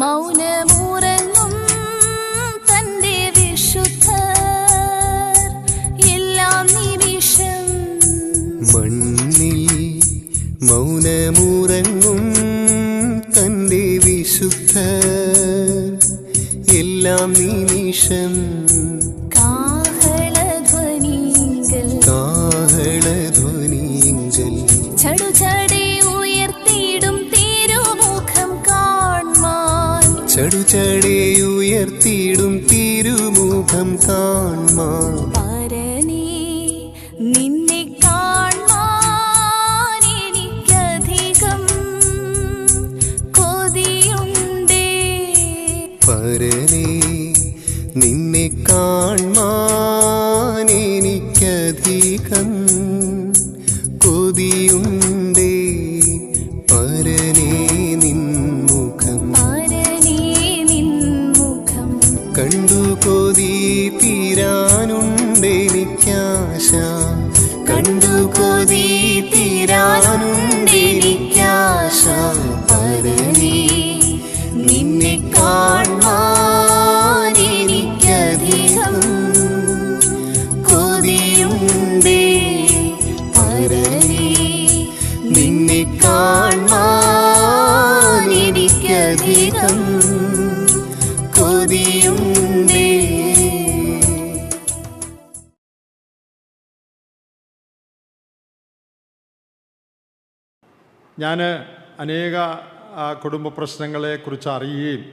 മൗനമുറങ്ങും തന്റെ വിശുദ്ധർ. എല്ലാം നിമിഷം മണ്ണിൽ മൗനമുറങ്ങും തന്റെ വിശുദ്ധ എല്ലാം നിമിഷം ചടുചടയുയർത്തിയിടും തിരുമുഖം കാൺമാൻ നിന്നെ കാൺമാൻ എനിക്കധികം കൊതിയുണ്ടേ. പരനേ നിന്നെ കാൺമാൻ എനിക്കധികം കൊതിയുണ്ടേ. ഞാൻ അനേക കുടുംബ പ്രശ്നങ്ങളെക്കുറിച്ച് അറിയുകയും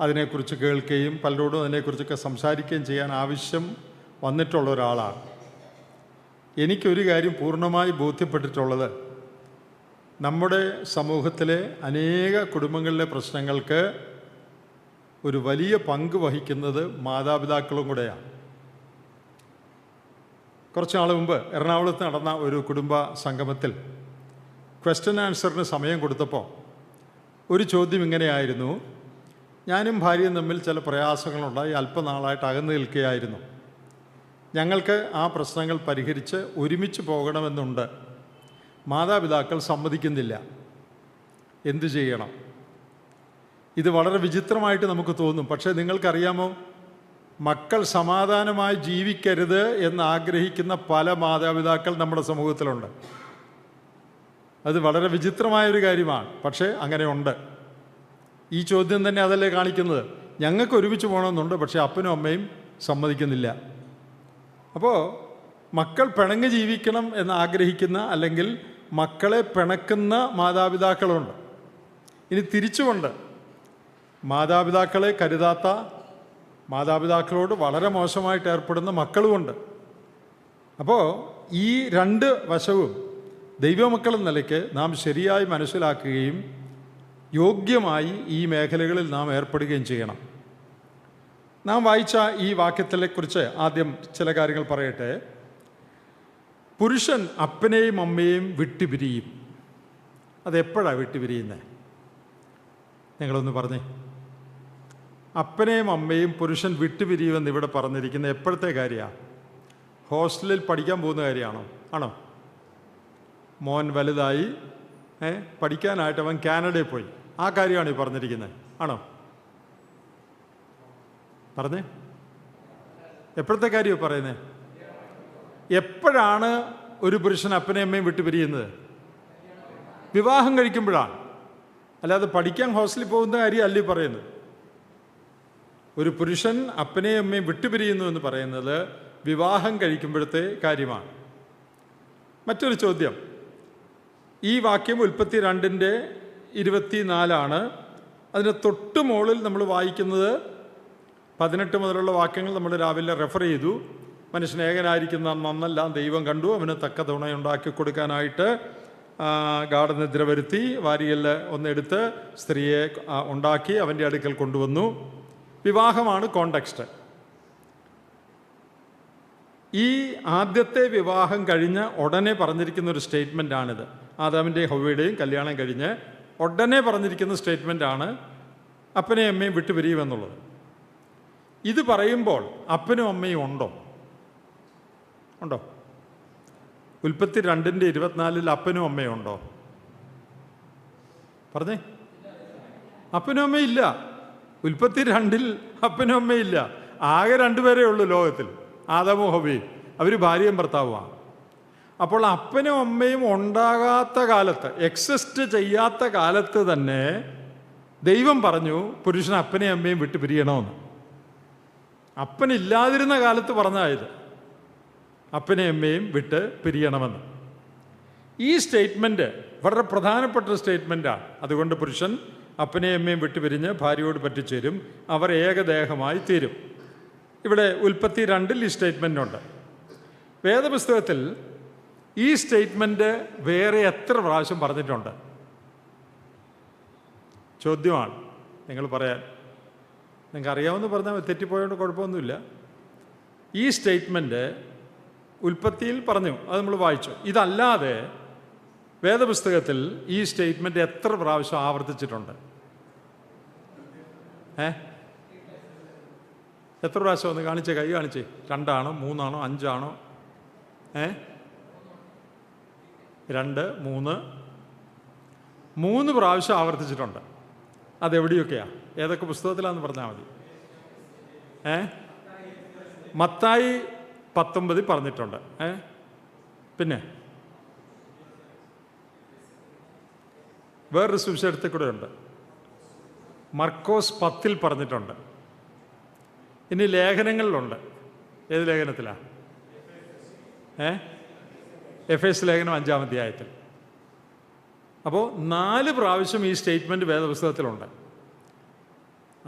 അതിനെക്കുറിച്ച് കേൾക്കുകയും പലരോടും അതിനെക്കുറിച്ചൊക്കെ സംസാരിക്കുകയും ചെയ്യാൻ ആവശ്യം വന്നിട്ടുള്ള ഒരാളാണ്. എനിക്കൊരു കാര്യം പൂർണമായി ബോധ്യപ്പെട്ടിട്ടുള്ളത്. നമ്മുടെ സമൂഹത്തിലെ അനേക കുടുംബങ്ങളിലെ പ്രശ്നങ്ങൾക്ക് ഒരു വലിയ പങ്ക് വഹിക്കുന്നത് മാതാപിതാക്കളും കൂടെയാണ്. കുറച്ച് നാൾ മുമ്പ് എറണാകുളത്ത് നടന്ന ഒരു കുടുംബ സംഗമത്തിൽ ക്വസ്റ്റ്യൻ ആൻസറിന് സമയം കൊടുത്തപ്പോൾ ഒരു ചോദ്യം ഇങ്ങനെയായിരുന്നു. ഞാനും ഭാര്യയും തമ്മിൽ ചില പ്രയാസങ്ങളുണ്ടായി അല്പനാളായിട്ട് അകന്നു നിൽക്കുകയായിരുന്നു. ഞങ്ങൾക്ക് ആ പ്രശ്നങ്ങൾ പരിഹരിച്ച് ഒരുമിച്ച് പോകണമെന്നുണ്ട്. മാതാപിതാക്കൾ സമ്മതിക്കുന്നില്ല. എന്തു ചെയ്യണം? ഇത് വളരെ വിചിത്രമായിട്ട് നമുക്ക് തോന്നും. പക്ഷേ നിങ്ങൾക്കറിയാമോ? മക്കൾ സമാധാനമായി ജീവിക്കരുത് എന്ന് ആഗ്രഹിക്കുന്ന പല മാതാപിതാക്കൾ നമ്മുടെ സമൂഹത്തിലുണ്ട്. അത് വളരെ വിചിത്രമായ ഒരു കാര്യമാണ്. പക്ഷേ അങ്ങനെ ഉണ്ട്. ഈ ചോദ്യം തന്നെ അതല്ലേ കാണിക്കുന്നത്? ഞങ്ങൾക്ക് ഒരുമിച്ച് പോകണമെന്നുണ്ട് പക്ഷേ അപ്പനും അമ്മയും സമ്മതിക്കുന്നില്ല. അപ്പോൾ മക്കൾ പിണങ്ങി ജീവിക്കണം എന്ന് ആഗ്രഹിക്കുന്ന അല്ലെങ്കിൽ മക്കളെ പിണക്കുന്ന മാതാപിതാക്കളുണ്ട്. ഇനി തിരിച്ചുകൊണ്ട് മാതാപിതാക്കളെ കരുതാത്ത മാതാപിതാക്കളോട് വളരെ മോശമായിട്ട് ഏർപ്പെടുന്ന മക്കളുമുണ്ട്. അപ്പോൾ ഈ രണ്ട് വശവും ദൈവമക്കൾ എന്ന നിലയ്ക്ക് നാം ശരിയായി മനസ്സിലാക്കുകയും യോഗ്യമായി ഈ മേഖലകളിൽ നാം ഏർപ്പെടുകയും ചെയ്യണം. നാം വായിച്ച ഈ വാക്യത്തിലെക്കുറിച്ച് ആദ്യം ചില കാര്യങ്ങൾ പറയട്ടെ. പുരുഷൻ അപ്പനെയും അമ്മയെയും വിട്ടുപിരിയും. അതെപ്പോഴാണ് വിട്ടുപിരിയുന്നത് നിങ്ങളൊന്ന് പറഞ്ഞേ. അപ്പനെയും അമ്മയും പുരുഷൻ വിട്ടുപിരിയുമെന്ന് ഇവിടെ പറഞ്ഞിരിക്കുന്നത് എപ്പോഴത്തെ കാര്യമാണ് ഹോസ്റ്റലിൽ പഠിക്കാൻ പോകുന്ന കാര്യമാണോ ആണോ? മോൻ വലുതായി പഠിക്കാനായിട്ട് അവൻ കാനഡയിൽ പോയി. ആ കാര്യമാണ് ഈ പറഞ്ഞിരിക്കുന്നത്. ആണോ? പറഞ്ഞേ. എപ്പോഴത്തെ കാര്യമാണ് പറയുന്നത് എപ്പോഴാണ് ഒരു പുരുഷൻ അപ്പനെയും അമ്മയും വിട്ടുപിരിയുന്നത്? വിവാഹം കഴിക്കുമ്പോഴാണ്. അല്ലാതെ പഠിക്കാൻ ഹോസ്റ്റലിൽ പോകുന്ന കാര്യമല്ല ഈ പറയുന്നത്. ഒരു പുരുഷൻ അപ്പനെയും അമ്മയും വിട്ടുപിരിയുന്നു എന്ന് പറയുന്നത് വിവാഹം കഴിക്കുമ്പോഴത്തെ കാര്യമാണ്. മറ്റൊരു ചോദ്യം. ഈ വാക്യം ഉൽപ്പത്തി രണ്ടിന്റെ ഇരുപത്തിനാലാണ്. അതിന് തൊട്ട് മുകളിൽ നമ്മൾ വായിക്കുന്നത് പതിനെട്ട് മുതലുള്ള വാക്യങ്ങൾ നമ്മൾ രാവിലെ റെഫർ ചെയ്തു. മനുഷ്യൻ ഏകനായിരിക്കുന്ന നന്നെല്ലാം ദൈവം കണ്ടു. അവന് തക്ക തുണയുണ്ടാക്കി കൊടുക്കാനായിട്ട് ഗാഠനിദ്ര വരുത്തി വാരിയല്ല ഒന്നെടുത്ത് സ്ത്രീയെ ഉണ്ടാക്കി അവന്റെ അടുക്കൽ കൊണ്ടുവന്നു. വിവാഹമാണ് കോണ്ടക്സ്റ്റ് ഈ ആദ്യത്തെ വിവാഹം കഴിഞ്ഞ് ഉടനെ പറഞ്ഞിരിക്കുന്ന ഒരു സ്റ്റേറ്റ്മെന്റ് ആണിത്. ആദാമിന്റെയും ഹൗവയുടെയും കല്യാണം കഴിഞ്ഞ് ഉടനെ പറഞ്ഞിരിക്കുന്ന സ്റ്റേറ്റ്മെന്റ് ആണ് അപ്പനെയും അമ്മയും വിട്ടുപിരിയുമെന്നുള്ളത്. ഇത് പറയുമ്പോൾ അപ്പനും അമ്മയും ഉണ്ടോ? ഉണ്ടോ? ഉൽപ്പത്തി രണ്ടിന്റെ ഇരുപത്തിനാലിൽ അപ്പനും അമ്മയും ഉണ്ടോ? പറഞ്ഞേ. അപ്പനും അമ്മയും ഇല്ല. ഉൽപ്പത്തി രണ്ടിൽ അപ്പനും അമ്മയും ഇല്ല. ആകെ രണ്ടുപേരേ ഉള്ളൂ ലോകത്തിൽ. ആദമോ ഹബി അവർ ഭാര്യയും ഭർത്താവുമാണ്. അപ്പോൾ അപ്പനും അമ്മയും ഉണ്ടാകാത്ത കാലത്ത് എക്സിസ്റ്റ് ചെയ്യാത്ത കാലത്ത് തന്നെ ദൈവം പറഞ്ഞു പുരുഷൻ അപ്പനെയും അമ്മയും വിട്ടു പിരിയണമെന്ന്. അപ്പനില്ലാതിരുന്ന കാലത്ത് പറഞ്ഞായത് അപ്പനെയും അമ്മയും വിട്ട് പിരിയണമെന്ന്. ഈ സ്റ്റേറ്റ്മെന്റ് വളരെ പ്രധാനപ്പെട്ട സ്റ്റേറ്റ്മെന്റാണ് അതുകൊണ്ട് പുരുഷൻ അപ്പനെയും അമ്മയും വിട്ടുപിരിഞ്ഞ് ഭാര്യയോട് പറ്റിച്ചേരും അവർ ഏകദേഹമായി തീരും. ഇവിടെ ഉൽപ്പത്തി രണ്ടിൽ ഈ സ്റ്റേറ്റ്മെന്റ് ഉണ്ട്. വേദപുസ്തകത്തിൽ ഈ സ്റ്റേറ്റ്മെന്റ് വേറെ എത്ര പ്രാവശ്യം പറഞ്ഞിട്ടുണ്ട്? ചോദ്യമാണ്. നിങ്ങൾ പറയാൻ. നിങ്ങൾക്ക് അറിയാമെന്ന് പറഞ്ഞാൽ തെറ്റിപ്പോയോണ്ട് കുഴപ്പമൊന്നുമില്ല. ഈ സ്റ്റേറ്റ്മെന്റ് ഉൽപ്പത്തിയിൽ പറഞ്ഞു. അത് നമ്മൾ വായിച്ചു. ഇതല്ലാതെ വേദപുസ്തകത്തിൽ ഈ സ്റ്റേറ്റ്മെന്റ് എത്ര പ്രാവശ്യം ആവർത്തിച്ചിട്ടുണ്ട്? ഏ? എത്ര പ്രാവശ്യം ഒന്ന് കാണിച്ചേ? കൈ കാണിച്ചേ. രണ്ടാണോ മൂന്നാണോ അഞ്ചാണോ? ഏ? രണ്ട് മൂന്ന്. മൂന്ന് പ്രാവശ്യം ആവർത്തിച്ചിട്ടുണ്ട്. അതെവിടെയൊക്കെയാ? ഏതൊക്കെ പുസ്തകത്തിലാന്ന് പറഞ്ഞാൽ മതി. ഏ? മത്തായി പത്തൊമ്പതിൽ പറഞ്ഞിട്ടുണ്ട്. ഏ? പിന്നെ? വേറൊരു സുവിശേഷത്തിൽ കൂടെ ഉണ്ട്. മർക്കോസ് പത്തിൽ പറഞ്ഞിട്ടുണ്ട്. ഇനി ലേഖനങ്ങളിലുണ്ട്. ഏത് ലേഖനത്തിലാണ് ഏ? എഫ് എസ് ലേഖനം അഞ്ചാം അധ്യായത്തിൽ. അപ്പോൾ നാല് പ്രാവശ്യം ഈ സ്റ്റേറ്റ്മെന്റ് വേദപുസ്തകത്തിലുണ്ട്.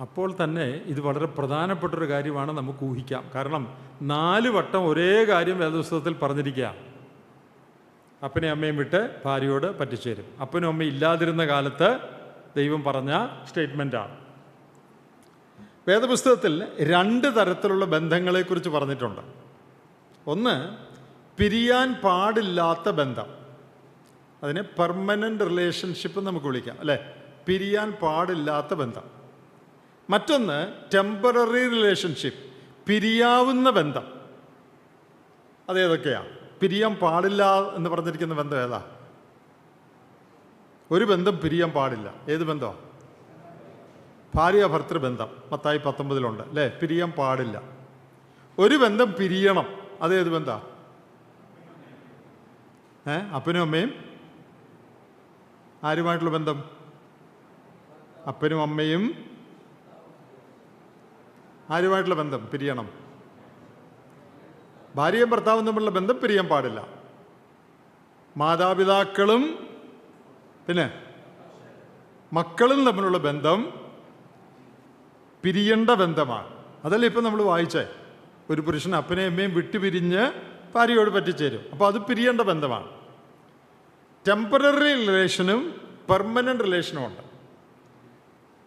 അപ്പോൾ തന്നെ ഇത് വളരെ പ്രധാനപ്പെട്ടൊരു കാര്യമാണ് നമുക്ക് ഊഹിക്കാം. കാരണം നാല് വട്ടം ഒരേ കാര്യം വേദപുസ്തകത്തിൽ പറഞ്ഞിരിക്കുക. അപ്പനെയും അമ്മയും വിട്ട് ഭാര്യയോട് പറ്റിച്ചേരും. അപ്പനും അമ്മയും ഇല്ലാതിരുന്ന കാലത്ത് ദൈവം പറഞ്ഞ സ്റ്റേറ്റ്മെന്റാണ് വേദപുസ്തകത്തിൽ രണ്ട് തരത്തിലുള്ള ബന്ധങ്ങളെക്കുറിച്ച് പറഞ്ഞിട്ടുണ്ട്. ഒന്ന് പിരിയാൻ പാടില്ലാത്ത ബന്ധം. അതിനെ പെർമനന്റ് റിലേഷൻഷിപ്പ് നമുക്ക് വിളിക്കാം അല്ലേ? പിരിയാൻ പാടില്ലാത്ത ബന്ധം. മറ്റൊന്ന് ടെമ്പററി റിലേഷൻഷിപ്പ് പിരിയാവുന്ന ബന്ധം. അതേതൊക്കെയാണ് പിരിയാൻ പാടില്ല എന്ന് പറഞ്ഞിരിക്കുന്ന ബന്ധം ഏതാ? ഒരു ബന്ധം പിരിയാൻ പാടില്ല. ഏത് ബന്ധമാണ് ഭാര്യ ഭർത്തൃ ബന്ധം. മത്തായി പത്തൊമ്പതിലുണ്ട് അല്ലേ? പിരിയാൻ പാടില്ല. ഒരു ബന്ധം പിരിയണം. അതേത് ബന്ധമാണ് അപ്പനും അമ്മയും? ആരുമായിട്ടുള്ള ബന്ധം? അപ്പനും അമ്മയും? ആരുമായിട്ടുള്ള ബന്ധം? പിരിയണം. ഭാര്യയും ഭർത്താവും തമ്മിലുള്ള ബന്ധം പിരിയാൻ പാടില്ല. മാതാപിതാക്കളും പിന്നെ മക്കളും തമ്മിലുള്ള ബന്ധം പിരിയേണ്ട ബന്ധമാണ്. അതല്ലേ ഇപ്പം നമ്മൾ വായിച്ചേ? ഒരു പുരുഷൻ അപ്പനെയും അമ്മയും വിട്ടുപിരിഞ്ഞ് ഭാര്യയോട് പറ്റിച്ചേരും. അപ്പോൾ അത് പിരിയേണ്ട ബന്ധമാണ്. ടെമ്പററി റിലേഷനും പെർമനന്റ് റിലേഷനും ഉണ്ട്.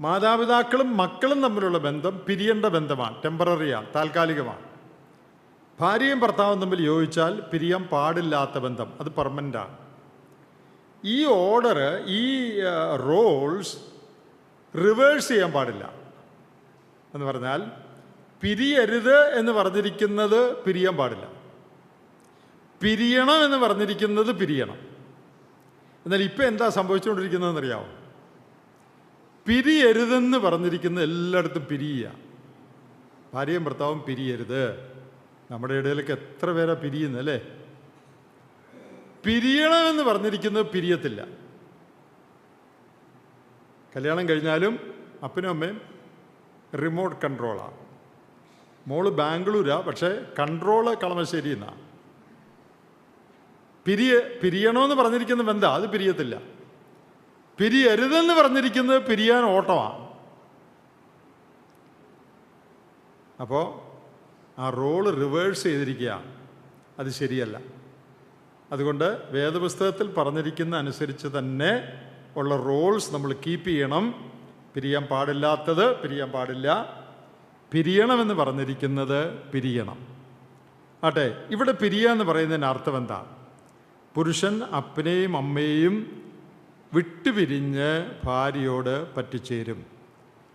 മാതാപിതാക്കളും മക്കളും തമ്മിലുള്ള ബന്ധം പിരിയേണ്ട ബന്ധമാണ് ടെമ്പററിയാണ് താൽക്കാലികമാണ്. ഭാര്യയും ഭർത്താവും തമ്മിൽ യോജിച്ചാൽ പിരിയാൻ പാടില്ലാത്ത ബന്ധം അത് പെർമനന്റാണ് ഈ ഓർഡർ ഈ റോൾസ് റിവേഴ്സ് ചെയ്യാൻ പാടില്ല. എന്ന് പറഞ്ഞാൽ പിരിയരുത് എന്ന് പറഞ്ഞിരിക്കുന്നത് പിരിയാൻ പാടില്ല. പിരിയണം എന്ന് പറഞ്ഞിരിക്കുന്നത് പിരിയണം. എന്നാൽ ഇപ്പം എന്താ സംഭവിച്ചുകൊണ്ടിരിക്കുന്നതെന്ന് അറിയാമോ പിരിയരുതെന്ന് പറഞ്ഞിരിക്കുന്ന എല്ലായിടത്തും പിരിയുക. ഭാര്യയും ഭർത്താവും പിരിയരുത്. നമ്മുടെ ഇടയിലൊക്കെ എത്ര പേരാ പിരിയുന്നല്ലേ പിരിയണമെന്ന് പറഞ്ഞിരിക്കുന്നത് പിരിയത്തില്ല. കല്യാണം കഴിഞ്ഞാലും അപ്പനും അമ്മയും റിമോട്ട് കൺട്രോളാണ് മോൾ ബാംഗ്ലൂരാണ് പക്ഷേ കൺട്രോൾ കളമശ്ശേരി എന്നാ പിരിയ പിരിയണമെന്ന് പറഞ്ഞിരിക്കുന്ന ബന്ധം അത് പിരിയത്തില്ല. പിരിയരുതെന്ന് പറഞ്ഞിരിക്കുന്നത് പിരിയാൻ ഓട്ടമാണ് അപ്പോൾ ആ റോൾ റിവേഴ്സ് ചെയ്തിരിക്കുക അത് ശരിയല്ല. അതുകൊണ്ട് വേദപുസ്തകത്തിൽ പറഞ്ഞിരിക്കുന്ന അനുസരിച്ച് തന്നെ ഉള്ള റോൾസ് നമ്മൾ കീപ്പ് ചെയ്യണം. പിരിയാൻ പാടില്ലാത്തത് പിരിയാൻ പാടില്ല. പിരിയണമെന്ന് പറഞ്ഞിരിക്കുന്നത് പിരിയണം. ആട്ടെ ഇവിടെ പിരിയുക എന്ന് പറയുന്നതിന് അർത്ഥം എന്താ പുരുഷൻ അപ്പനെയും അമ്മയെയും വിട്ടുപിരിഞ്ഞ് ഭാര്യയോട് പറ്റിച്ചേരും.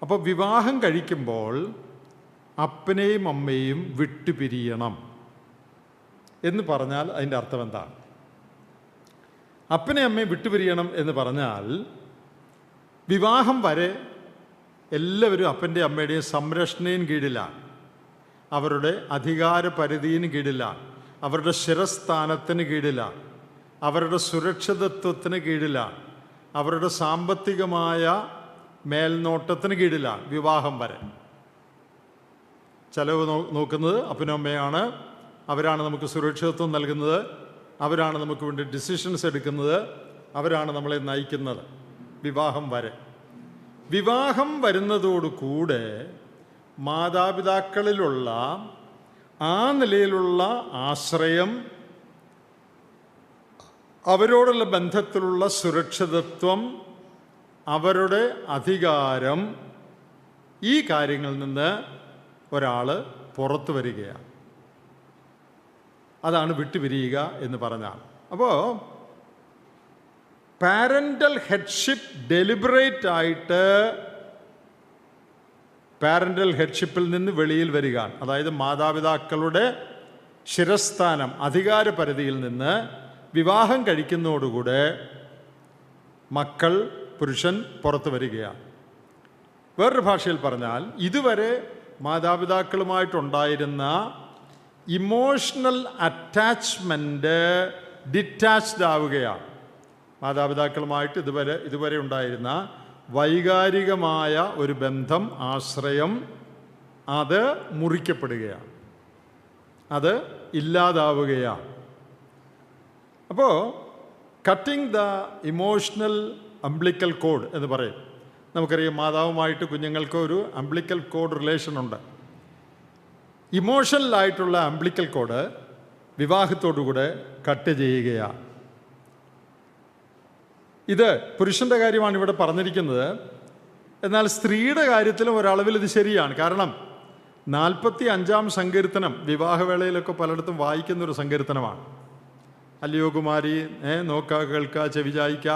അപ്പോൾ വിവാഹം കഴിക്കുമ്പോൾ അപ്പനെയും അമ്മയെയും വിട്ടുപിരിയണം എന്ന് പറഞ്ഞാൽ അതിന്റെ അർത്ഥം എന്താണ്? അപ്പനെ അമ്മയും വിട്ടുപിരിയണം എന്ന് പറഞ്ഞാൽ വിവാഹം വരെ എല്ലാവരും അപ്പന്റെ അമ്മയുടെയും സംരക്ഷണയും കീഴിലാണ്. അവരുടെ അധികാര പരിധിയിന് കീഴിലാണ്. അവരുടെ ശിരസ്ഥാനത്തിന് കീഴിലാണ്. അവരുടെ സുരക്ഷിതത്വത്തിന് കീഴിലാണ് അവരുടെ സാമ്പത്തികമായ മേൽനോട്ടത്തിന് കീഴിലാണ് വിവാഹം വരെ. ചെലവ് നോ- നോക്കുന്നത് അപ്പനമ്മയാണ് അവരാണ് നമുക്ക് സുരക്ഷിതത്വം നൽകുന്നത്. അവരാണ് നമുക്ക് വേണ്ടി ഡിസിഷൻസ് എടുക്കുന്നത്. അവരാണ് നമ്മളെ നയിക്കുന്നത് വിവാഹം വരെ. വിവാഹം വരുന്നതോടുകൂടെ മാതാപിതാക്കളിലുള്ള ആ നിലയിലുള്ള ആശ്രയം അവരോടുള്ള ബന്ധത്തിലുള്ള സുരക്ഷിതത്വം അവരുടെ അധികാരം ഈ കാര്യങ്ങളിൽ നിന്ന് ഒരാൾ പുറത്തു വരികയാണ്. അതാണ് വിട്ടുപിരിയുക എന്ന് പറഞ്ഞാൽ അപ്പോൾ പാരന്റൽ ഹെഡ്ഷിപ്പ് ഡെലിബറേറ്റ് ആയിട്ട് പാരന്റൽ ഹെഡ്ഷിപ്പിൽ നിന്ന് വെളിയിൽ വരികയാണ്. അതായത് മാതാപിതാക്കളുടെ ശിരസ്ഥാനം അധികാര പരിധിയിൽ നിന്ന് വിവാഹം കഴിക്കുന്നതോടുകൂടെ മക്കൾ പുരുഷൻ പുറത്തു വരികയാണ്. വേറൊരു ഭാഷയിൽ പറഞ്ഞാൽ ഇതുവരെ മാതാപിതാക്കളുമായിട്ടുണ്ടായിരുന്ന ഇമോഷണൽ അറ്റാച്ച്മെന്റ് ഡിറ്റാച്ച്ഡ് ആവുകയാണ്. മാതാപിതാക്കളുമായിട്ട് ഇതുവരെ ഇതുവരെ ഉണ്ടായിരുന്ന വൈകാരികമായ ഒരു ബന്ധം ആശ്രയം അത് മുറിക്കപ്പെടുകയാണ്. അത് ഇല്ലാതാവുകയാണ്. അപ്പോൾ cutting the emotional umbilical cord എന്ന് പറയും. നമുക്കറിയാം മാതാവുമായിട്ട് കുഞ്ഞുങ്ങൾക്ക് ഒരു അംബ്ലിക്കൽ കോഡ് റിലേഷൻ ഉണ്ട്. ഇമോഷണലായിട്ടുള്ള അംബ്ലിക്കൽ കോഡ് വിവാഹത്തോടുകൂടെ കട്ട് ചെയ്യുകയാണ്. ഇത് പുരുഷന്റെ കാര്യമാണ് ഇവിടെ പറഞ്ഞിരിക്കുന്നത്. എന്നാൽ സ്ത്രീയുടെ കാര്യത്തിലും ഒരളവിൽ ഇത് ശരിയാണ്. കാരണം നാൽപ്പത്തി അഞ്ചാം സങ്കീർത്തനം വിവാഹവേളയിലൊക്കെ പലയിടത്തും വായിക്കുന്ന ഒരു സങ്കീർത്തനമാണ്. അല്ലയോ കുമാരി ഏ നോക്ക കേൾക്ക ചെവിചായിക്ക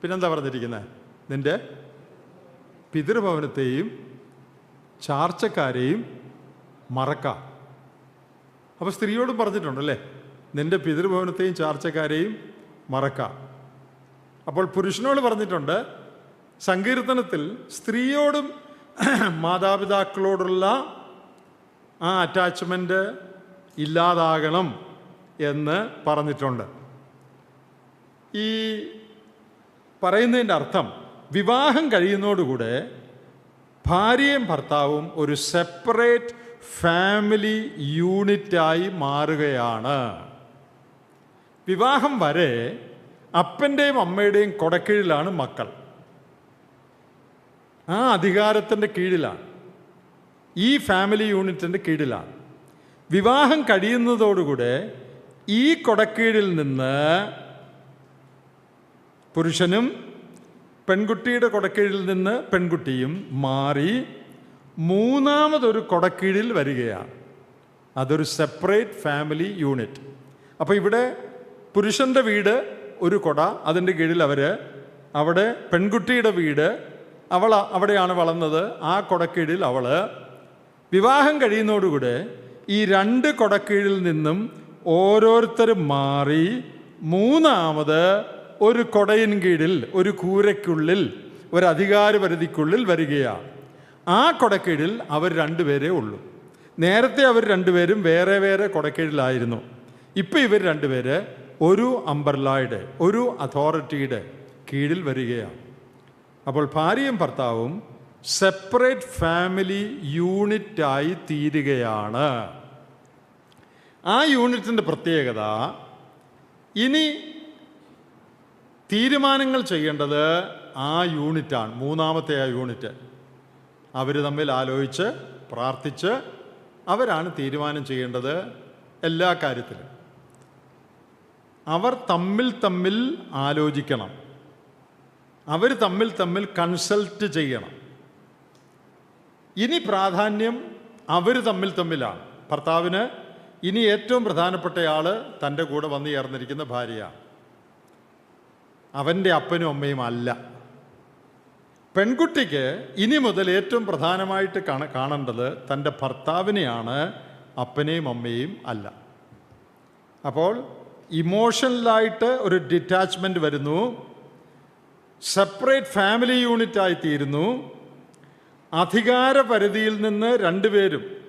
പിന്നെന്താ പറഞ്ഞിരിക്കുന്നത് നിന്റെ പിതൃഭവനത്തെയും ചാർച്ചക്കാരെയും മറക്ക. അപ്പോൾ സ്ത്രീയോടും പറഞ്ഞിട്ടുണ്ടല്ലേ? നിന്റെ പിതൃഭവനത്തെയും ചാർച്ചക്കാരെയും മറക്ക. അപ്പോൾ പുരുഷനോട് പറഞ്ഞിട്ടുണ്ട് സങ്കീർത്തനത്തിൽ സ്ത്രീയോടും മാതാപിതാക്കളോടുള്ള ആ അറ്റാച്ച്മെന്റ് ഇല്ലാതാകണം. എന്ന് പറഞ്ഞിട്ടുണ്ട്. ഈ പറയുന്നതിന്റെ അർത്ഥം വിവാഹം കഴിയുന്നതോടുകൂടെ ഭാര്യയും ഭർത്താവും ഒരു സെപ്പറേറ്റ് ഫാമിലി യൂണിറ്റായി മാറുകയാണ്. വിവാഹം വരെ അപ്പന്റെയും അമ്മയുടെയും കൊടക്കീഴിലാണ് മക്കൾ. ആ അധികാരത്തിന്റെ കീഴിലാണ്. ഈ ഫാമിലി യൂണിറ്റിന്റെ കീഴിലാണ്. വിവാഹം കഴിയുന്നതോടുകൂടെ ഈ കൊടക്കീഴിൽ നിന്ന് പുരുഷനും പെൺകുട്ടിയുടെ കൊടക്കീഴിൽ നിന്ന് പെൺകുട്ടിയും മാറി മൂന്നാമതൊരു കൊടക്കീഴിൽ വരികയാണ്. അതൊരു സെപ്പറേറ്റ് ഫാമിലി യൂണിറ്റ് അപ്പോൾ ഇവിടെ പുരുഷന്റെ വീട് ഒരു കൊട അതിന്റെ കീഴിൽ അവർ അവിടെ പെൺകുട്ടിയുടെ വീട് അവൾ അവിടെയാണ് വളർന്നത് ആ കൊടക്കീഴിൽ അവൾ വിവാഹം കഴിയുന്നതോടുകൂടെ ഈ രണ്ട് കൊടക്കീഴിൽ നിന്നും ഓരോരുത്തരും മാറി മൂന്നാമത് ഒരു കൊടയിൻ കീഴിൽ ഒരു കൂരയ്ക്കുള്ളിൽ ഒരു അധികാര പരിധിക്കുള്ളിൽ വരികയാണ്. ആ കൊടക്കീഴിൽ അവർ രണ്ടുപേരേ ഉള്ളൂ. നേരത്തെ അവർ രണ്ടുപേരും വേറെ വേറെ കൊടക്കീഴിലായിരുന്നു. ഇപ്പം ഇവർ രണ്ടുപേര് ഒരു അംബർലായുടെ ഒരു അതോറിറ്റിയുടെ കീഴിൽ വരികയാണ്. അപ്പോൾ ഭാര്യയും ഭർത്താവും സെപ്പറേറ്റ് ഫാമിലി യൂണിറ്റായി തീരുകയാണ്. ആ യൂണിറ്റിന്റെ പ്രത്യേകത ഇനി തീരുമാനങ്ങൾ ചെയ്യേണ്ടത് ആ യൂണിറ്റാണ് മൂന്നാമത്തെ ആ യൂണിറ്റ്. അവർ തമ്മിൽ ആലോചിച്ച് പ്രാർത്ഥിച്ച് അവരാണ് തീരുമാനം ചെയ്യേണ്ടത് എല്ലാ കാര്യത്തിലും. അവർ തമ്മിൽ തമ്മിൽ ആലോചിക്കണം. അവർ തമ്മിൽ തമ്മിൽ കൺസൾട്ട് ചെയ്യണം. ഇനി പ്രാധാന്യം അവർ തമ്മിൽ തമ്മിലാണ്. ഭർത്താവിന് ഇനി ഏറ്റവും പ്രധാനപ്പെട്ട പ്രധാനപ്പെട്ടയാൾ തന്റെ കൂടെ വന്നു ചേർന്നിരിക്കുന്ന ഭാര്യയാണ് അവന്റെ അപ്പനും അമ്മയും അല്ല. പെൺകുട്ടിക്ക് ഇനി മുതൽ ഏറ്റവും പ്രധാനമായിട്ട് കാണ കാണേണ്ടത് തന്റെ ഭർത്താവിനെയാണ് അപ്പനെയും അമ്മയും അല്ല. അപ്പോൾ ഇമോഷണലായിട്ട് ഒരു ഡിറ്റാച്ച്മെന്റ് വരുന്നു. സെപ്പറേറ്റ് ഫാമിലി യൂണിറ്റായി തീരുന്നു. അധികാര പരിധിയിൽ നിന്ന് രണ്ടുപേരും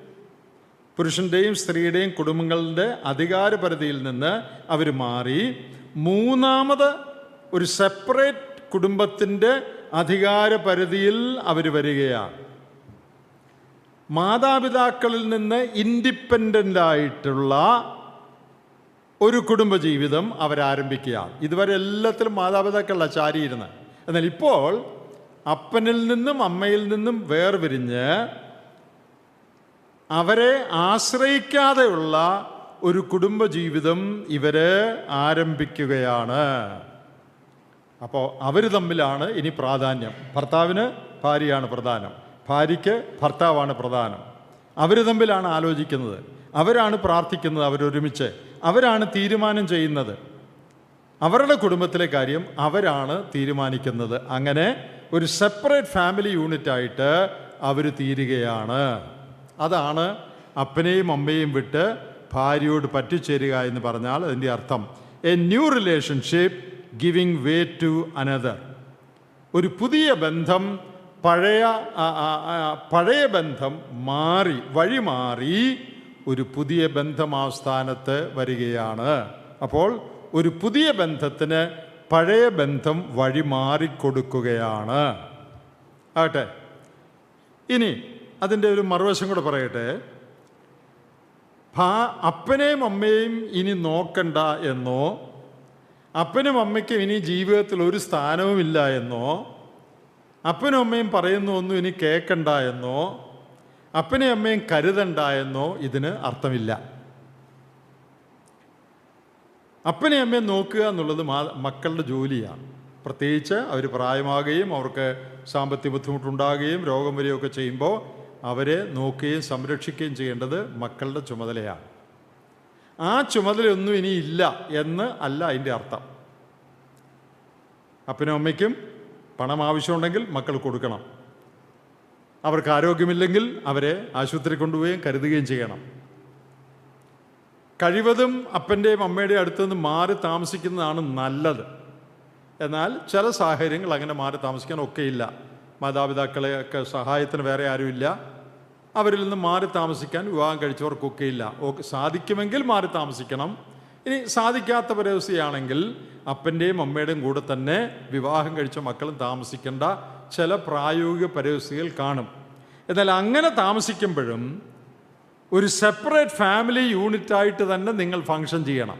പുരുഷന്റെയും സ്ത്രീയുടെയും കുടുംബങ്ങളുടെ അധികാരപരിധിയിൽ നിന്ന് അവർ മാറി. മൂന്നാമത് ഒരു സെപ്പറേറ്റ് കുടുംബത്തിന്റെ അധികാരപരിധിയിൽ അവർ വരികയാണ്. മാതാപിതാക്കളിൽ നിന്ന് ഇൻഡിപെൻഡന്റ് ആയിട്ടുള്ള ഒരു കുടുംബജീവിതം അവരാരംഭിക്കുകയാണ് ഇതുവരെ എല്ലാത്തിലും മാതാപിതാക്കളല്ല ചാരിയിരുന്നത്. എന്നാൽ ഇപ്പോൾ അപ്പനിൽ നിന്നും അമ്മയിൽ നിന്നും വേർപിരിഞ്ഞ് അവരെ ആശ്രയിക്കാതെയുള്ള ഒരു കുടുംബജീവിതം ഇവർ ആരംഭിക്കുകയാണ്. അപ്പോൾ അവർ തമ്മിലാണ് ഇനി പ്രാധാന്യം. ഭർത്താവിന് ഭാര്യയാണ് പ്രധാനം. ഭാര്യയ്ക്ക് ഭർത്താവാണ് പ്രധാനം. അവർ തമ്മിലാണ് ആലോചിക്കുന്നത്. അവരാണ് പ്രാർത്ഥിക്കുന്നത് അവരൊരുമിച്ച്. അവരാണ് തീരുമാനം ചെയ്യുന്നത്. അവരുടെ കുടുംബത്തിലെ കാര്യം അവരാണ് തീരുമാനിക്കുന്നത്. അങ്ങനെ ഒരു സെപ്പറേറ്റ് ഫാമിലി യൂണിറ്റായിട്ട് അവർ തീരുകയാണ്. അതാണ് അപ്പനെയും അമ്മയും വിട്ട് ഭാര്യയോട് പറ്റിച്ചേരുക എന്ന് പറഞ്ഞാൽ അതിന്റെ അർത്ഥം a new relationship giving way to another ഒരു പുതിയ ബന്ധം പഴയ പഴയ ബന്ധം മാറി വഴി മാറി ഒരു പുതിയ ബന്ധം ആ സ്ഥാനത്ത് വരികയാണ്. അപ്പോൾ ഒരു പുതിയ ബന്ധത്തിന് പഴയ ബന്ധം വഴി മാറിക്കൊടുക്കുകയാണ്. ആകട്ടെ. ഇനി അതിന്റെ ഒരു മറുവശം കൂടെ പറയട്ടെ. ഭാ അപ്പനെയും അമ്മയെയും ഇനി നോക്കണ്ട എന്നോ അപ്പനും അമ്മയ്ക്കും ഇനി ജീവിതത്തിൽ ഒരു സ്ഥാനവുമില്ല എന്നോ അപ്പനും അമ്മയും പറയുന്ന ഒന്നും ഇനി കേൾക്കണ്ട എന്നോ അപ്പനെയും അമ്മയും കരുതണ്ട എന്നോ ഇതിന് അർത്ഥമില്ല. അപ്പനെ അമ്മയെ നോക്കുക എന്നുള്ളത് മക്കളുടെ ജോലിയാണ്. പ്രത്യേകിച്ച് അവർ പ്രായമാകുകയും അവർക്ക് സാമ്പത്തിക ബുദ്ധിമുട്ടുണ്ടാകുകയും രോഗം വരികയൊക്കെ ചെയ്യുമ്പോൾ അവരെ നോക്കുകയും സംരക്ഷിക്കുകയും ചെയ്യേണ്ടത് മക്കളുടെ ചുമതലയാണ്. ആ ചുമതലയൊന്നും ഇനി ഇല്ല എന്ന് അല്ല അതിന്റെ അർത്ഥം. അപ്പനും അമ്മയ്ക്കും പണം ആവശ്യമുണ്ടെങ്കിൽ മക്കൾ കൊടുക്കണം. അവർക്ക് ആരോഗ്യമില്ലെങ്കിൽ അവരെ ആശുപത്രി കൊണ്ടുപോവുകയും കരുതുകയും ചെയ്യണം. കഴിവതും അപ്പന്റെയും അമ്മയുടെയും അടുത്ത് നിന്ന് മാറി താമസിക്കുന്നതാണ് നല്ലത്. എന്നാൽ ചില സാഹചര്യങ്ങൾ അങ്ങനെ മാറി താമസിക്കാൻ ഒക്കെയില്ല. മാതാപിതാക്കളെയൊക്കെ സഹായത്തിന് വേറെ ആരുമില്ല. അവരിൽ നിന്ന് മാറി താമസിക്കാൻ വിവാഹം കഴിച്ചവർക്കൊക്കെയില്ല. ഓക്കെ സാധിക്കുമെങ്കിൽ മാറി താമസിക്കണം. ഇനി സാധിക്കാത്ത പരവസ്ഥയാണെങ്കിൽ അപ്പന്റെയും അമ്മയുടെയും കൂടെ തന്നെ വിവാഹം കഴിച്ച മക്കളും താമസിക്കേണ്ട ചില പ്രായോഗിക പരവസ്ഥകൾ കാണും. എന്നാൽ അങ്ങനെ താമസിക്കുമ്പോഴും ഒരു സെപ്പറേറ്റ് ഫാമിലി യൂണിറ്റായിട്ട് തന്നെ നിങ്ങൾ ഫങ്ഷൻ ചെയ്യണം.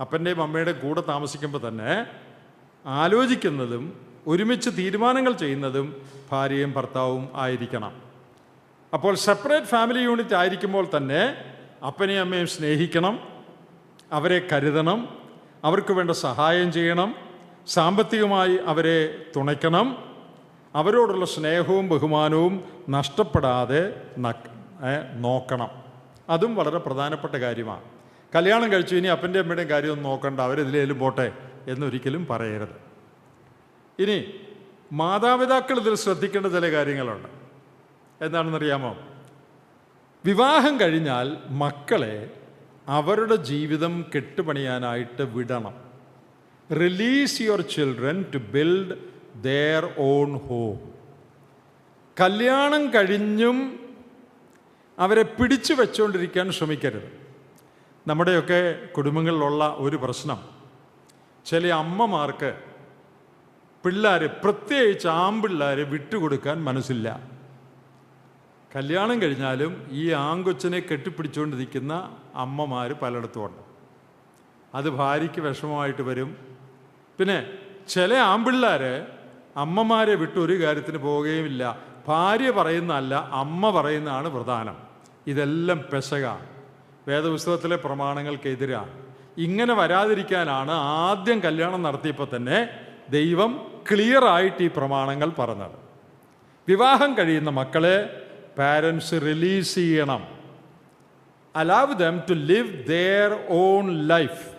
അപ്പന്റെയും അമ്മയുടെയും കൂടെ താമസിക്കുമ്പോൾ തന്നെ ആലോചിക്കുന്നതും ഒരുമിച്ച് തീരുമാനങ്ങൾ ചെയ്യുന്നതും ഭാര്യയും ഭർത്താവും ആയിരിക്കണം. അപ്പോൾ സെപ്പറേറ്റ് ഫാമിലി യൂണിറ്റ് ആയിരിക്കുമ്പോൾ തന്നെ അപ്പനെയും അമ്മയും സ്നേഹിക്കണം അവരെ കരുതണം അവർക്ക് വേണ്ട സഹായം ചെയ്യണം സാമ്പത്തികമായി അവരെ തുണയ്ക്കണം അവരോടുള്ള സ്നേഹവും ബഹുമാനവും നഷ്ടപ്പെടാതെ നോക്കണം. അതും വളരെ പ്രധാനപ്പെട്ട കാര്യമാണ്. കല്യാണം കഴിച്ചു ഇനി അപ്പന്റെ അമ്മയുടെയും കാര്യമൊന്നും നോക്കണ്ട അവരെതിലേലും പോട്ടെ എന്നൊരിക്കലും പറയരുത്. ഇനി മാതാപിതാക്കൾ ഇതിൽ ശ്രദ്ധിക്കേണ്ട ചില കാര്യങ്ങളുണ്ട്. എന്താണെന്നറിയാമോ? വിവാഹം കഴിഞ്ഞാൽ മക്കളെ അവരുടെ ജീവിതം കെട്ടുപണിയാനായിട്ട് വിടണം. Release your children to build their own home കല്യാണം കഴിഞ്ഞും അവരെ പിടിച്ചു വെച്ചുകൊണ്ടിരിക്കാൻ ശ്രമിക്കരുത്. നമ്മുടെയൊക്കെ കുടുംബങ്ങളിലുള്ള ഒരു പ്രശ്നം ചില അമ്മമാർക്ക് പിള്ളേർ പ്രത്യേകിച്ച് ആമ്പിള്ളേരെ വിട്ടുകൊടുക്കാൻ മനസ്സില്ല. കല്യാണം കഴിഞ്ഞാലും ഈ ആങ്കൊച്ചിനെ കെട്ടിപ്പിടിച്ചുകൊണ്ടിരിക്കുന്ന അമ്മമാർ പലയിടത്തുമുണ്ട് അത് ഭാര്യയ്ക്ക് വിഷമമായിട്ട് വരും. പിന്നെ ചില ആമ്പിള്ളേർ അമ്മമാരെ വിട്ട് ഒരു കാര്യത്തിന് പോവുകയുമില്ല. ഭാര്യ പറയുന്നതല്ല അമ്മ പറയുന്നതാണ് പ്രധാനം. ഇതെല്ലാം പെശകാണ്. വേദപുസ്തകത്തിലെ പ്രമാണങ്ങൾക്കെതിരാണ്. ഇങ്ങനെ വരാതിരിക്കാനാണ് ആദ്യം കല്യാണം നടത്തിയപ്പോൾ തന്നെ ദൈവം ക്ലിയറായിട്ട് ഈ പ്രമാണങ്ങൾ പറഞ്ഞത്. വിവാഹം കഴിയുന്ന മക്കളെ പാരൻസ് റിലീസ് ചെയ്യണം. Allow them to live their own life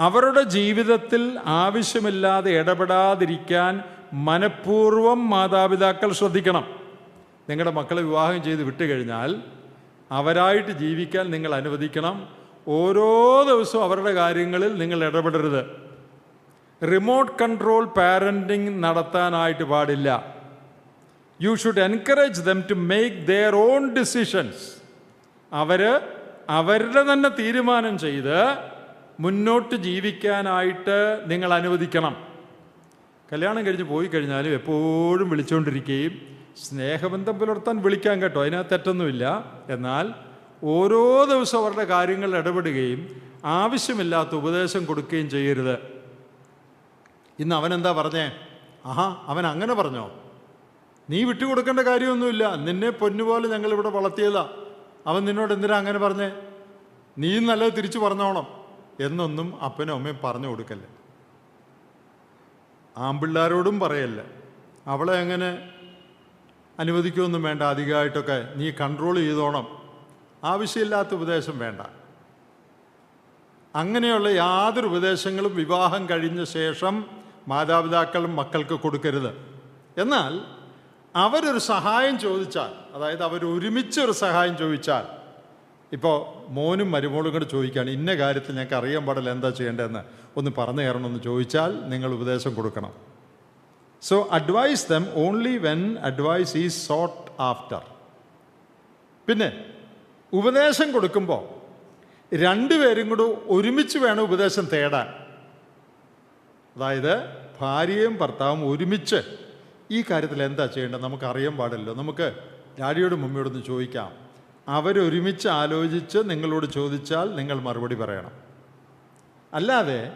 അവരുടെ ജീവിതത്തിൽ ആവശ്യമില്ലാതെ ഇടപെടാതിരിക്കാൻ മനഃപൂർവം മാതാപിതാക്കൾ ശ്രദ്ധിക്കണം. നിങ്ങളുടെ മക്കളെ വിവാഹം ചെയ്ത് വിട്ടുകഴിഞ്ഞാൽ അവരായിട്ട് ജീവിക്കാൻ നിങ്ങൾ അനുവദിക്കണം. ഓരോ ദിവസവും അവരുടെ കാര്യങ്ങളിൽ നിങ്ങൾ ഇടപെടരുത്. റിമോട്ട് കൺട്രോൾ പാരന്റിങ് നടത്താനായിട്ട് പാടില്ല. You should encourage them to make their own decisions അവർ അവരുടെ തന്നെ തീരുമാനം ചെയ്ത് മുന്നോട്ട് ജീവിക്കാനായിട്ട് നിങ്ങൾ അനുവദിക്കണം. കല്യാണം കഴിഞ്ഞ് പോയി കഴിഞ്ഞാലും എപ്പോഴും വിളിച്ചുകൊണ്ടിരിക്കുകയും സ്നേഹബന്ധം പുലർത്താൻ വിളിക്കാൻ കേട്ടോ അതിനകത്ത് തെറ്റൊന്നുമില്ല. എന്നാൽ ഓരോ ദിവസവും അവരുടെ കാര്യങ്ങളിൽ ഇടപെടുകയും ആവശ്യമില്ലാത്ത ഉപദേശം കൊടുക്കുകയും ചെയ്യരുത്. ഇന്ന് അവൻ എന്താ പറഞ്ഞേ? ആഹാ അവൻ അങ്ങനെ പറഞ്ഞോ? നീ വിട്ടുകൊടുക്കേണ്ട കാര്യമൊന്നുമില്ല. നിന്നെ പൊന്നുപോലെ ഞങ്ങൾ ഇവിടെ വളർത്തിയതാ. അവൻ നിന്നോട് എന്തിനാ അങ്ങനെ പറഞ്ഞേ? നീ നല്ലത് തിരിച്ചു പറഞ്ഞോണം. എന്നൊന്നും അപ്പനും അമ്മയും പറഞ്ഞു കൊടുക്കല്ലേ. ആമ്പിള്ളാരോടും പറയല്ല. അവളെ അങ്ങനെ അനുവദിക്കുമൊന്നും വേണ്ട. അധികമായിട്ടൊക്കെ നീ കൺട്രോൾ ചെയ്തോണം. ആവശ്യമില്ലാത്ത ഉപദേശം വേണ്ട. അങ്ങനെയുള്ള യാതൊരു ഉപദേശങ്ങളും വിവാഹം കഴിഞ്ഞ ശേഷം മാതാപിതാക്കളും മക്കൾക്ക് കൊടുക്കരുത്. എന്നാൽ അവരൊരു സഹായം ചോദിച്ചാൽ അതായത് അവർ ഒരുമിച്ച് ഒരു സഹായം ചോദിച്ചാൽ ഇപ്പോൾ മോനും മരുമോളും കൂടെ ചോദിക്കുകയാണ് ഇന്ന കാര്യത്തിൽ ഞങ്ങൾക്ക് അറിയാൻ പാടില്ല എന്താ ചെയ്യേണ്ടതെന്ന്? ഒന്ന് പറഞ്ഞു തരണമെന്ന് ചോദിച്ചാൽ നിങ്ങൾ ഉപദേശം കൊടുക്കണം. So advise them only when advice is sought after പിന്നെ ഉപദേശം കൊടുക്കുമ്പോൾ രണ്ടുപേരും കൂടെ ഒരുമിച്ച് വേണം ഉപദേശം തേടാൻ. അതായത് ഭാര്യയും ഭർത്താവും ഒരുമിച്ച് ഈ കാര്യത്തിൽ എന്താ ചെയ്യേണ്ടത്? നമുക്ക് അറിയാൻ പാടില്ലല്ലോ. നമുക്ക് ഡാഡിയോടും മമ്മിയോടൊന്ന് ചോദിക്കാം. അവരൊരുമിച്ച് ആലോചിച്ച് നിങ്ങളോട് ചോദിച്ചാൽ നിങ്ങൾ മറുപടി പറയണം. അല്ലാതെ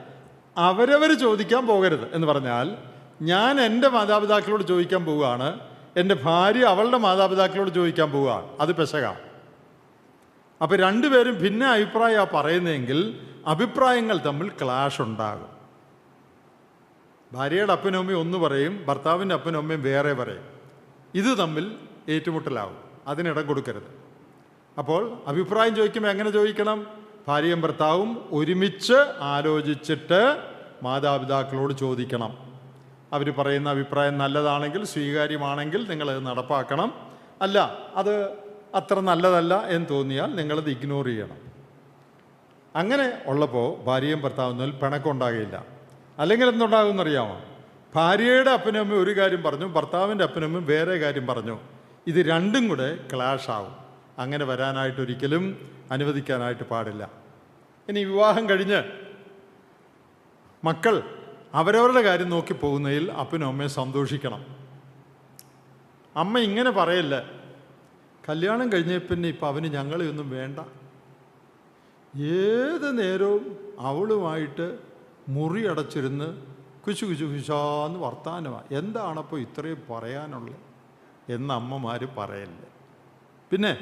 അവരവർ ചോദിക്കാൻ പോകരുത് എന്ന് പറഞ്ഞാൽ ഞാൻ എന്റെ മാതാപിതാക്കളോട് ചോദിക്കാൻ പോവുകയാണ്. എന്റെ ഭാര്യ അവളുടെ മാതാപിതാക്കളോട് ചോദിക്കാൻ പോവുകയാണ്. അത് പെശകാം. അപ്പോൾ രണ്ടുപേരും ഭിന്ന അഭിപ്രായമാണ് പറയുന്നതെങ്കിൽ അഭിപ്രായങ്ങൾ തമ്മിൽ ക്ലാഷ് ഉണ്ടാകും. ഭാര്യയുടെ അപ്പനും അമ്മയും ഒന്ന് പറയും ഭർത്താവിന്റെ അപ്പനും അമ്മയും വേറെ പറയും. ഇത് തമ്മിൽ ഏറ്റുമുട്ടലാവും. അതിനിടം കൊടുക്കരുത്. അപ്പോൾ അഭിപ്രായം ചോദിക്കുമ്പോൾ എങ്ങനെ ചോദിക്കണം? ഭാര്യയും ഭർത്താവും ഒരുമിച്ച് ആലോചിച്ചിട്ട് മാതാപിതാക്കളോട് ചോദിക്കണം. അവർ പറയുന്ന അഭിപ്രായം നല്ലതാണെങ്കിൽ സ്വീകാര്യമാണെങ്കിൽ നിങ്ങളത് നടപ്പാക്കണം. അല്ല അത് അത്ര നല്ലതല്ല എന്ന് തോന്നിയാൽ നിങ്ങളത് ഇഗ്നോർ ചെയ്യണം. അങ്ങനെ ഉള്ളപ്പോൾ ഭാര്യയും ഭർത്താവും തമ്മിൽ പിണക്കമുണ്ടാകില്ല അല്ലെങ്കിൽ എന്തുണ്ടാകുമെന്നറിയാമോ ഭാര്യയുടെ അപ്പനമ്മ ഒരു കാര്യം പറഞ്ഞു ഭർത്താവിന്റെ അപ്പനമ്മ വേറെ കാര്യം പറഞ്ഞു. ഇത് രണ്ടും കൂടെ ക്ലാഷ് ആവും. അങ്ങനെ വരാനായിട്ട് ഒരിക്കലും അനുവദിക്കാനായിട്ട് പാടില്ല. ഇനി വിവാഹം കഴിഞ്ഞ് മക്കൾ അവരവരുടെ കാര്യം നോക്കി പോകുന്നതിൽ അപ്പനും അമ്മയും സന്തോഷിക്കണം. അമ്മ ഇങ്ങനെ പറയല്ല കല്യാണം കഴിഞ്ഞ പിന്നെ ഇപ്പം അവന് ഞങ്ങളെയൊന്നും വേണ്ട. ഏത് നേരവും അവളുമായിട്ട് മുറി അടച്ചിരുന്ന് കുശു കുശു കുശാന്ന് വർത്താനമാണ് എന്താണപ്പോൾ ഇത്രയും പറയാനുള്ളത്? എന്ന് അമ്മമാർ പറയല്ലേ. പിന്നെ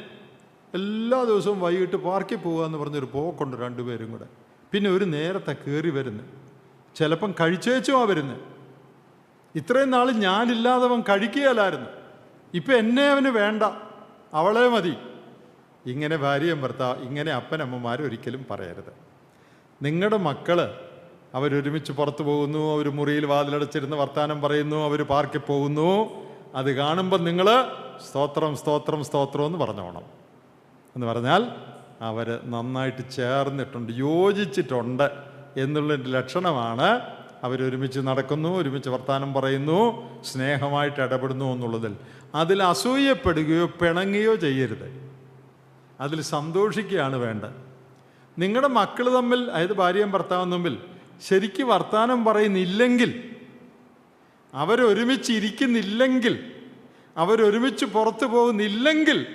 എല്ലാ ദിവസവും വൈകിട്ട് പാർക്കിൽ പോകുക എന്ന് പറഞ്ഞൊരു പോക്കുണ്ട് രണ്ടുപേരും കൂടെ. പിന്നെ ഒരു നേരത്തെ കയറി വരുന്നു. ചിലപ്പം കഴിച്ചേച്ചുമാ വരുന്നത് ഇത്രയും നാൾ ഞാനില്ലാതെ അവൻ കഴിക്കുകയല്ലായിരുന്നു. ഇപ്പം എന്നെ അവന് വേണ്ട. അവളെ മതി. ഇങ്ങനെ ഭാര്യയും ഭർത്താവ് ഇങ്ങനെ അപ്പനമ്മമാർ ഒരിക്കലും പറയരുത്. നിങ്ങളുടെ മക്കൾ അവരൊരുമിച്ച് പുറത്തു പോകുന്നു അവർ മുറിയിൽ വാതിലടച്ചിരുന്ന് വർത്തമാനം പറയുന്നു അവർ പാർക്കിൽ പോകുന്നു. അത് കാണുമ്പോൾ നിങ്ങൾ സ്തോത്രം സ്തോത്രം സ്തോത്രം എന്ന് പറഞ്ഞോണം. എന്ന് പറഞ്ഞാൽ അവർ നന്നായിട്ട് ചേർന്നിട്ടുണ്ട് യോജിച്ചിട്ടുണ്ട് എന്നുള്ളതിന്റെ ലക്ഷണമാണ് അവരൊരുമിച്ച് നടക്കുന്നു ഒരുമിച്ച് വർത്തമാനം പറയുന്നു സ്നേഹമായിട്ട് ഇടപെടുന്നു എന്നുള്ളതിൽ. അതിൽ അസൂയപ്പെടുകയോ പിണങ്ങുകയോ ചെയ്യരുത്. അതിൽ സന്തോഷിക്കുകയാണ് വേണ്ടത്. നിങ്ങളുടെ മക്കൾ തമ്മിൽ അതായത് ഭാര്യയും ഭർത്താവും തമ്മിൽ ശരിക്ക് വർത്തമാനം പറയുന്നില്ലെങ്കിൽ അവരൊരുമിച്ച് ഇരിക്കുന്നില്ലെങ്കിൽ അവരൊരുമിച്ച് പുറത്തു പോകുന്നില്ലെങ്കിൽ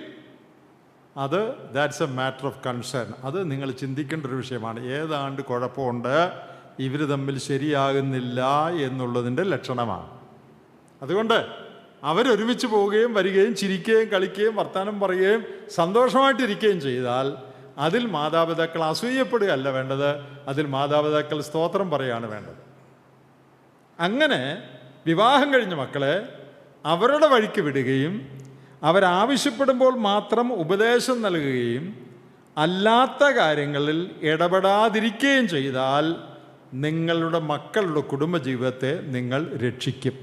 അത് that's a matter of concern അത് നിങ്ങൾ ചിന്തിക്കേണ്ട ഒരു വിഷയമാണ്. ഏതാണ്ട് കുഴപ്പമുണ്ട്. ഇവർ തമ്മിൽ ശരിയാകുന്നില്ല എന്നുള്ളതിന്റെ ലക്ഷണമാണ്. അതുകൊണ്ട് അവരൊരുമിച്ച് പോവുകയും വരികയും ചിരിക്കുകയും കളിക്കുകയും വർത്തമാനം പറയുകയും സന്തോഷമായിട്ടിരിക്കുകയും ചെയ്താൽ അതിൽ മാതാപിതാക്കൾ അസൂയപ്പെടുകയല്ല വേണ്ടത്. അതിൽ മാതാപിതാക്കൾ സ്തോത്രം പറയുകയാണ് വേണ്ടത്. അങ്ങനെ വിവാഹം കഴിഞ്ഞ മക്കളെ അവരുടെ വഴിക്ക് വിടുകയും അവരാവശ്യപ്പെടുമ്പോൾ മാത്രം ഉപദേശം നൽകുകയും അല്ലാത്ത കാര്യങ്ങളിൽ ഇടപെടാതിരിക്കുകയും ചെയ്താൽ നിങ്ങളുടെ മക്കളുടെ കുടുംബജീവിതത്തെ നിങ്ങൾ രക്ഷിക്കും.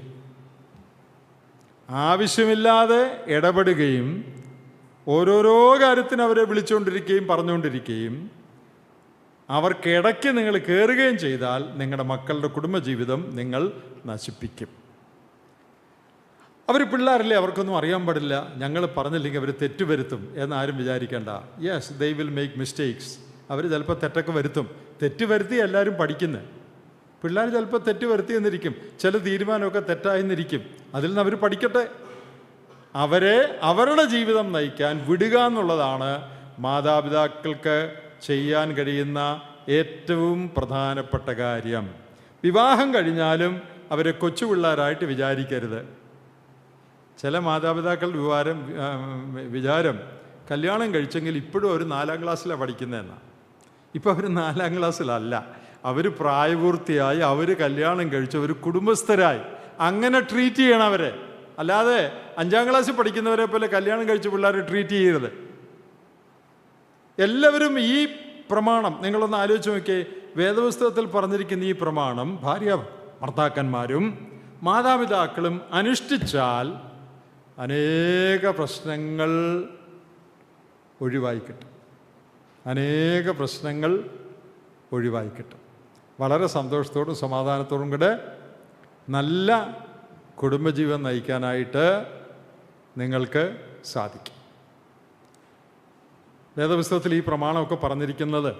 ആവശ്യമില്ലാതെ ഇടപെടുകയും ഓരോരോ കാര്യത്തിന് അവരെ വിളിച്ചുകൊണ്ടിരിക്കുകയും പറഞ്ഞുകൊണ്ടിരിക്കുകയും അവർക്കിടയ്ക്ക് നിങ്ങൾ കയറുകയും ചെയ്താൽ നിങ്ങളുടെ മക്കളുടെ കുടുംബജീവിതം നിങ്ങൾ നശിപ്പിക്കും. അവർ പിള്ളേരല്ലേ? അവർക്കൊന്നും അറിയാൻ പാടില്ല. ഞങ്ങൾ പറഞ്ഞില്ലെങ്കിൽ അവർ തെറ്റുവരുത്തും എന്നാരും വിചാരിക്കേണ്ട. Yes they will make mistakes അവർ ചിലപ്പോൾ തെറ്റൊക്കെ വരുത്തും. തെറ്റുവരുത്തി എല്ലാവരും പഠിക്കുന്നത് പിള്ളേർ ചിലപ്പോൾ തെറ്റുവരുത്തി എന്നിരിക്കും. ചില തീരുമാനമൊക്കെ തെറ്റായെന്നിരിക്കും. അതിൽ നിന്ന് അവർ പഠിക്കട്ടെ? അവരെ അവരുടെ ജീവിതം നയിക്കാൻ വിടുക എന്നുള്ളതാണ് മാതാപിതാക്കൾക്ക് ചെയ്യാൻ കഴിയുന്ന ഏറ്റവും പ്രധാനപ്പെട്ട കാര്യം. വിവാഹം കഴിഞ്ഞാലും അവരെ കൊച്ചു പിള്ളേരായിട്ട് വിചാരിക്കരുത്. ചില മാതാപിതാക്കൾ വിവാരം വിചാരം കല്യാണം കഴിച്ചെങ്കിൽ ഇപ്പോഴും അവർ നാലാം ക്ലാസ്സിലാണ് പഠിക്കുന്നതെന്നാണ് ഇപ്പോൾ അവർ നാലാം ക്ലാസ്സിലല്ല. അവർ പ്രായപൂർത്തിയായി അവർ കല്യാണം കഴിച്ച് അവർ കുടുംബസ്ഥരായി. അങ്ങനെ ട്രീറ്റ് ചെയ്യണം അവരെ. അല്ലാതെ അഞ്ചാം ക്ലാസ്സിൽ പഠിക്കുന്നവരെ പോലെ കല്യാണം കഴിച്ച പിള്ളേരെ ട്രീറ്റ് ചെയ്യരുത്. എല്ലാവരും ഈ പ്രമാണം നിങ്ങളൊന്ന് ആലോചിച്ച് നോക്കിയേ. വേദപുസ്തകത്തിൽ പറഞ്ഞിരിക്കുന്ന ഈ പ്രമാണം ഭാര്യ ഭർത്താക്കന്മാരും മാതാപിതാക്കളും അനുഷ്ഠിച്ചാൽ അനേക പ്രശ്നങ്ങൾ ഒഴിവായി കിട്ടും. അനേക പ്രശ്നങ്ങൾ ഒഴിവായി കിട്ടും. വളരെ സന്തോഷത്തോടും സമാധാനത്തോടും കൂടെ നല്ല കുടുംബജീവൻ നയിക്കാനായിട്ട് നിങ്ങൾക്ക് സാധിക്കും. വേദപുസ്തകത്തിൽ ഈ പ്രമാണമൊക്കെ പറഞ്ഞിരിക്കുന്നത്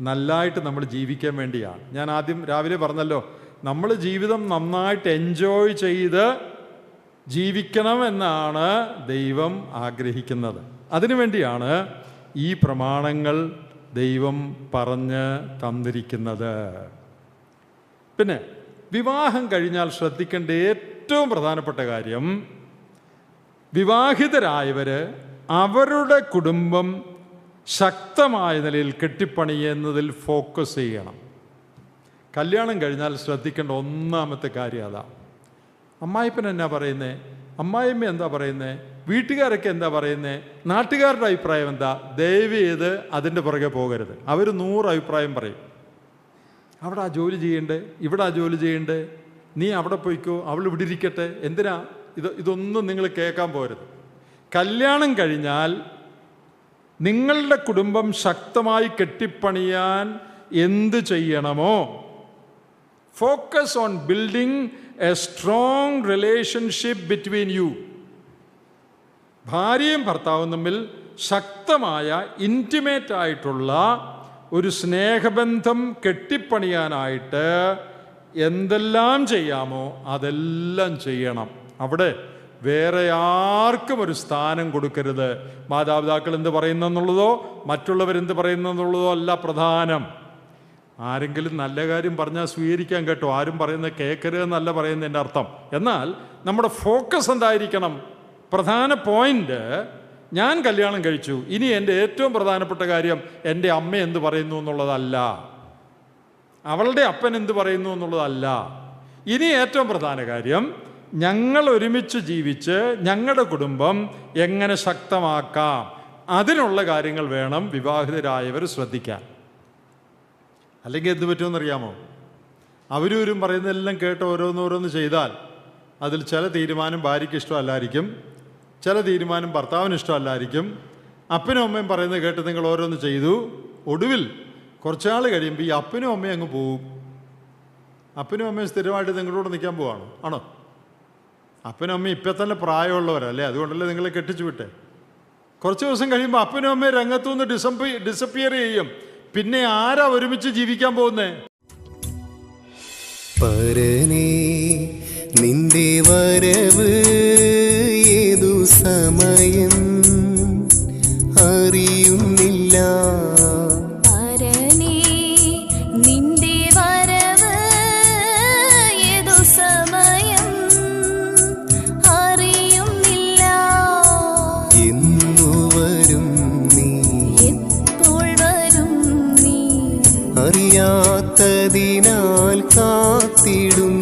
നല്ലതായിട്ട് നമ്മൾ ജീവിക്കാൻ വേണ്ടിയാണ്. ഞാൻ ആദ്യം രാവിലെ പറഞ്ഞല്ലോ നമ്മൾ ജീവിതം നന്നായിട്ട് എൻജോയ് ചെയ്ത് ജീവിക്കണം എന്നാണ് ദൈവം ആഗ്രഹിക്കുന്നത്. അതിനുവേണ്ടിയാണ് ഈ പ്രമാണങ്ങൾ ദൈവം പറഞ്ഞ് തന്നിരിക്കുന്നത്. പിന്നെ വിവാഹം കഴിഞ്ഞാൽ ശ്രദ്ധിക്കേണ്ട ഏറ്റവും പ്രധാനപ്പെട്ട കാര്യം വിവാഹിതരായവർ അവരുടെ കുടുംബം ശക്തമായ നിലയിൽ കെട്ടിപ്പണിയുന്നതിൽ ഫോക്കസ് ചെയ്യണം. കല്യാണം കഴിഞ്ഞാൽ ശ്രദ്ധിക്കേണ്ട ഒന്നാമത്തെ കാര്യം അതാ. അമ്മായിപ്പൻ എന്നാ പറയുന്നേ? അമ്മായിമ്മ എന്താ പറയുന്നേ? വീട്ടുകാരൊക്കെ എന്താ പറയുന്നേ? നാട്ടുകാരുടെ അഭിപ്രായം എന്താ? ദയവ് ചെയ്ത് അതിന്റെ പുറകെ പോകരുത്. അവർ നൂറ് അഭിപ്രായം പറയും. അവിടെ ആ ജോലി ചെയ്യണ്ടേ? ഇവിടെ ആ ജോലി ചെയ്യണ്ടേ? നീ അവിടെ പോയിക്കോ അവൾ ഇവിടെ ഇരിക്കട്ടെ. എന്തിനാ? ഇത് ഇതൊന്നും നിങ്ങൾ കേൾക്കാൻ പോരുത്. കല്യാണം കഴിഞ്ഞാൽ നിങ്ങളുടെ കുടുംബം ശക്തമായി കെട്ടിപ്പണിയാൻ എന്ത് ചെയ്യണമോ? Focus on building a strong relationship between you ഭാര്യയും ഭർത്താവും തമ്മിൽ ശക്തമായ ഇന്റിമേറ്റ് ആയിട്ടുള്ള ഒരു സ്നേഹബന്ധം കെട്ടിപ്പണിയാനായിട്ട് എന്തെല്ലാം ചെയ്യാമോ അതെല്ലാം ചെയ്യണം. അവിടെ വേറെ ആർക്കും ഒരു സ്ഥാനം കൊടുക്കരുത്. മാതാപിതാക്കൾ എന്ത് പറയുന്നെന്നുള്ളതോ മറ്റുള്ളവരെന്ത് പറയുന്നെന്നുള്ളതോ അല്ല പ്രധാനം. ആരെങ്കിലും നല്ല കാര്യം പറഞ്ഞാൽ സ്വീകരിക്കാൻ കേട്ടോ. ആരും പറയുന്നത് കേൾക്കരുത് എന്നല്ല പറയുന്നതിന്റെ അർത്ഥം. എന്നാൽ നമ്മുടെ ഫോക്കസ് എന്തായിരിക്കണം? പ്രധാന പോയിന്റ് ഞാൻ കല്യാണം കഴിച്ചു. ഇനി എന്റെ ഏറ്റവും പ്രധാനപ്പെട്ട കാര്യം എന്റെ അമ്മ എന്ത് പറയുന്നു എന്നുള്ളതല്ല. അവളുടെ അപ്പൻ എന്ത് പറയുന്നു എന്നുള്ളതല്ല. ഇനി ഏറ്റവും പ്രധാന കാര്യം ഞങ്ങൾ ഒരുമിച്ച് ജീവിച്ച് ഞങ്ങളുടെ കുടുംബം എങ്ങനെ ശക്തമാക്കാം? അതിനുള്ള കാര്യങ്ങൾ വേണം വിവാഹിതരായവർ ശ്രദ്ധിക്കാൻ. അല്ലെങ്കിൽ എന്ത് പറ്റുമെന്നറിയാമോ? അവരൂരും പറയുന്നതെല്ലാം കേട്ട് ഓരോന്നോരോന്ന് ചെയ്താൽ അതിൽ ചില തീരുമാനം ഭാര്യയ്ക്ക് ഇഷ്ടമല്ലായിരിക്കും. ചില തീരുമാനം ഭർത്താവിന് ഇഷ്ടമല്ലായിരിക്കും. അപ്പനും അമ്മയും പറയുന്നത് കേട്ട് നിങ്ങൾ ഓരോന്ന് ചെയ്തു. ഒടുവിൽ കുറച്ചാൾ കഴിയുമ്പോൾ ഈ അപ്പനും അമ്മയും അങ്ങ് പോവും. അപ്പനും അമ്മയും സ്ഥിരമായിട്ട് നിങ്ങളുടെ നിൽക്കാൻ പോവാണ്. ആണോ? അപ്പനും അമ്മയും ഇപ്പം തന്നെ പ്രായമുള്ളവരല്ലേ? അതുകൊണ്ടല്ലേ നിങ്ങളെ കെട്ടിച്ചു വിട്ടേ? കുറച്ച് ദിവസം കഴിയുമ്പോൾ അപ്പനും അമ്മയും രംഗത്തു നിന്ന് ഡിസംപി ഡിസപ്പിയർ ചെയ്യും. പിന്നെ ആരാ ഒരുമിച്ച് ജീവിക്കാൻ പോകുന്നേ? പരനേ നിന്റെ വരവ് സമയം അറിയുന്നില്ല. അറിയാത്തതിനാൽ നിന്റെ